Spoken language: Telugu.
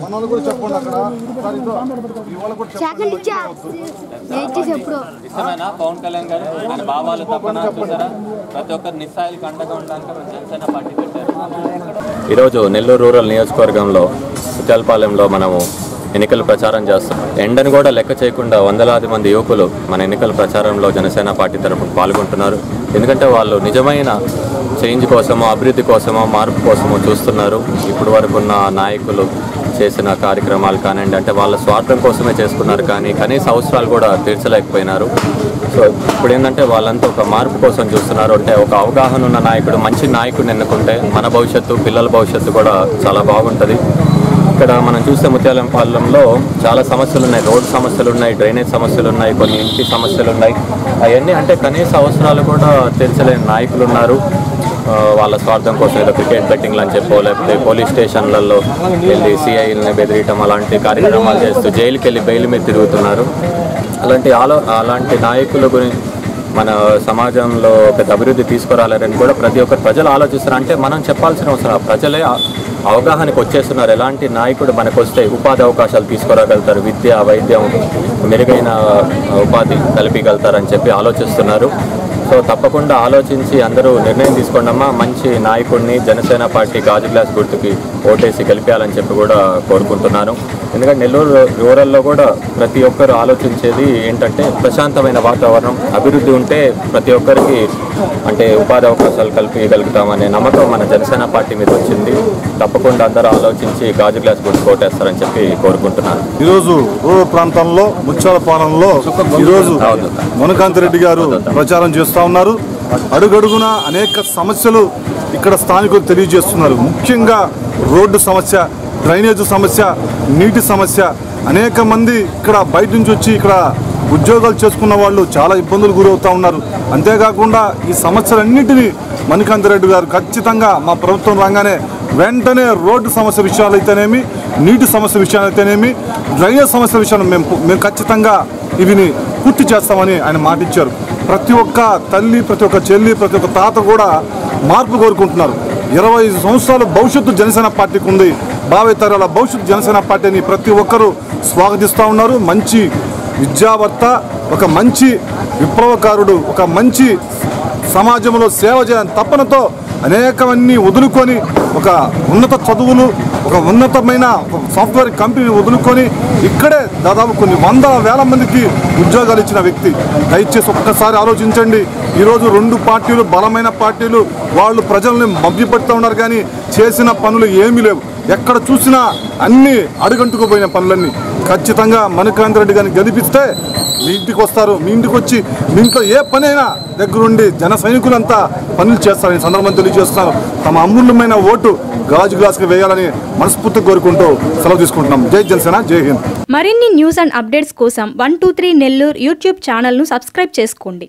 మనోళ్ళు కూడా చెప్పండి అక్కడ. ఇష్టమేనా? పవన్ కళ్యాణ్ గారు? ఆయన భావాలు తప్పన చూసారా? ప్రతి ఒక్కరు నిస్సాయిలకు అండగా ఉండడానికి జనసేన పార్టీ పెట్టారు. ఈరోజు నెల్లూరు రూరల్ నియోజకవర్గంలో ముత్యాలపాలెంలో మనము ఎన్నికల ప్రచారం చేస్తాం. ఎండను కూడా లెక్క చేయకుండా వందలాది మంది యువకులు మన ఎన్నికల ప్రచారంలో జనసేన పార్టీ తరఫున పాల్గొంటున్నారు. ఎందుకంటే వాళ్ళు నిజమైన చేంజ్ కోసమో అభివృద్ధి కోసమో మార్పు కోసమో చూస్తున్నారు. ఇప్పుడు వరకు ఉన్న నాయకులు చేసిన కార్యక్రమాలు కానివ్వండి అంటే వాళ్ళ స్వార్థం కోసమే చేసుకున్నారు కానీ కనీస అవసరాలు కూడా తీర్చలేకపోయినారు. సో ఇప్పుడు ఏంటంటే వాళ్ళంతా ఒక మార్పు కోసం చూస్తున్నారు. అంటే ఒక అవగాహన ఉన్న నాయకుడు మంచి నాయకుడిని ఎన్నుకుంటే మన భవిష్యత్తు పిల్లల భవిష్యత్తు కూడా చాలా బాగుంటుంది. ఇక్కడ మనం చూస్తే ముత్యాలం పాలెంలో చాలా సమస్యలు ఉన్నాయి రోడ్డు సమస్యలు ఉన్నాయి డ్రైనేజ్ సమస్యలు ఉన్నాయి కొన్ని ఇంటి సమస్యలు ఉన్నాయి అవన్నీ అంటే కనీస అవసరాలు కూడా తీర్చలేని నాయకులు ఉన్నారు వాళ్ళ స్వార్థం కోసం ఏదో క్రికెట్ బెట్టింగ్లు అని చెప్పో లేకపోతే పోలీస్ స్టేషన్లలో వెళ్ళి సిఐల్ని బెదిరియటం అలాంటి కార్యక్రమాలు చేస్తూ జైలుకి వెళ్ళి బెయిల్ మీద తిరుగుతున్నారు. అలాంటి ఆలో అలాంటి నాయకుల గురించి మన సమాజంలో పెద్ద అభివృద్ధి తీసుకురాలేరని కూడా ప్రతి ఒక్కరు ప్రజలు ఆలోచిస్తున్నారు. అంటే మనం చెప్పాల్సిన అవసరం ప్రజలే అవగాహనకు వచ్చేస్తున్నారు. ఎలాంటి నాయకుడు మనకు వస్తే ఉపాధి అవకాశాలు తీసుకురాగలుగుతారు. విద్య వైద్యం మెరుగైన ఉపాధి కల్పించగలుగుతారని చెప్పి ఆలోచిస్తున్నారు. సో తప్పకుండా ఆలోచించి అందరూ నిర్ణయం తీసుకోండమ్మా. మంచి నాయకుడిని జనసేన పార్టీ గాజు గ్లాస్ గుర్తుకి ఓటేసి గెలిపేయాలని చెప్పి కూడా కోరుకుంటున్నాను. ఎందుకంటే నెల్లూరు రూరల్లో కూడా ప్రతి ఒక్కరు ఆలోచించేది ఏంటంటే ప్రశాంతమైన వాతావరణం అభివృద్ధి ఉంటే ప్రతి ఒక్కరికి అంటే ఉపాధి అవకాశాలు కల్పించగలుగుతామనే నమ్మకం మన జనసేన పార్టీ మీద వచ్చింది. తప్పకుండా అందరూ ఆలోచించి గాజు గ్లాస్ గుర్తు ఓటేస్తారని చెప్పి కోరుకుంటున్నాను. ఈరోజు రూరల్ ప్రాంతంలో ముత్యాలపాలెంలో ఈరోజు అవును. మనుకాంత్ రెడ్డి గారు ప్రచారం చేస్తూ ఉన్నారు. అడుగడుగున అనేక సమస్యలు ఇక్కడ స్థానికులు తెలియజేస్తున్నారు. ముఖ్యంగా రోడ్డు సమస్య డ్రైనేజ్ సమస్య నీటి సమస్య. అనేక మంది ఇక్కడ బయట నుంచి వచ్చి ఇక్కడ ఉద్యోగాలు చేసుకున్న వాళ్ళు చాలా ఇబ్బందులు గురవుతూ ఉన్నారు. అంతేకాకుండా ఈ సమస్యలన్నింటినీ మణికాంతరెడ్డి గారు ఖచ్చితంగా మా ప్రభుత్వం రాగానే వెంటనే రోడ్డు సమస్య విషయాలు అయితేనేమి నీటి సమస్య విషయాలు అయితేనేమి డ్రైనేజ్ సమస్య విషయాలు మేము మేము ఖచ్చితంగా ఇవిని పూర్తి చేస్తామని ఆయన మాటిచ్చారు. ప్రతి ఒక్క తల్లి ప్రతి ఒక్క చెల్లి ప్రతి ఒక్క తాత కూడా మార్పు కోరుకుంటున్నారు. ఇరవై ఐదు భవిష్యత్తు జనసేన పార్టీకి ఉంది. భావి తరాల భవిష్యత్తు జనసేన పార్టీని ప్రతి ఒక్కరూ స్వాగతిస్తూ ఉన్నారు. మంచి విద్యావర్త ఒక మంచి విప్లవకారుడు ఒక మంచి సమాజంలో సేవ చేయాలని తప్పనతో అనేకమన్నీ వదులుకొని ఒక ఉన్నత చదువులు ఒక ఉన్నతమైన ఒక సాఫ్ట్వేర్ కంపెనీ వదులుకొని ఇక్కడే దాదాపు కొన్ని వందల వేల మందికి ఉద్యోగాలు ఇచ్చిన వ్యక్తి. దయచేసి ఒక్కసారి ఆలోచించండి. ఈరోజు రెండు పార్టీలు బలమైన పార్టీలు వాళ్ళు ప్రజల్ని మభ్యపెడుతూ ఉన్నారు కానీ చేసిన పనులు ఏమీ లేవు. ఎక్కడ చూసినా అన్నీ అడుగంటుకుపోయిన పనులన్నీ. ఖచ్చితంగా మణికాంత్ రెడ్డి గారిని గెలిపిస్తే మీ ఇంటికి వస్తారు. మీ ఇంటికి వచ్చి మీ ఇంట్లో ఏ పనైనా దగ్గరుండి జన సైనికులంతా పనులు చేస్తారని సందర్భం తెలియజేస్తున్నారు తమ అమూల్యమైన ఓటు గాజు గ్లాస్కి వేయాలని మనస్ఫూర్తి కోరుకుంటూ సెలవు తీసుకుంటున్నాం. జై జనసేన జై హింద్. మరిన్ని న్యూస్ అండ్ అప్డేట్స్ కోసం one two three Nellore YouTube ఛానల్ను సబ్స్క్రైబ్ చేసుకోండి.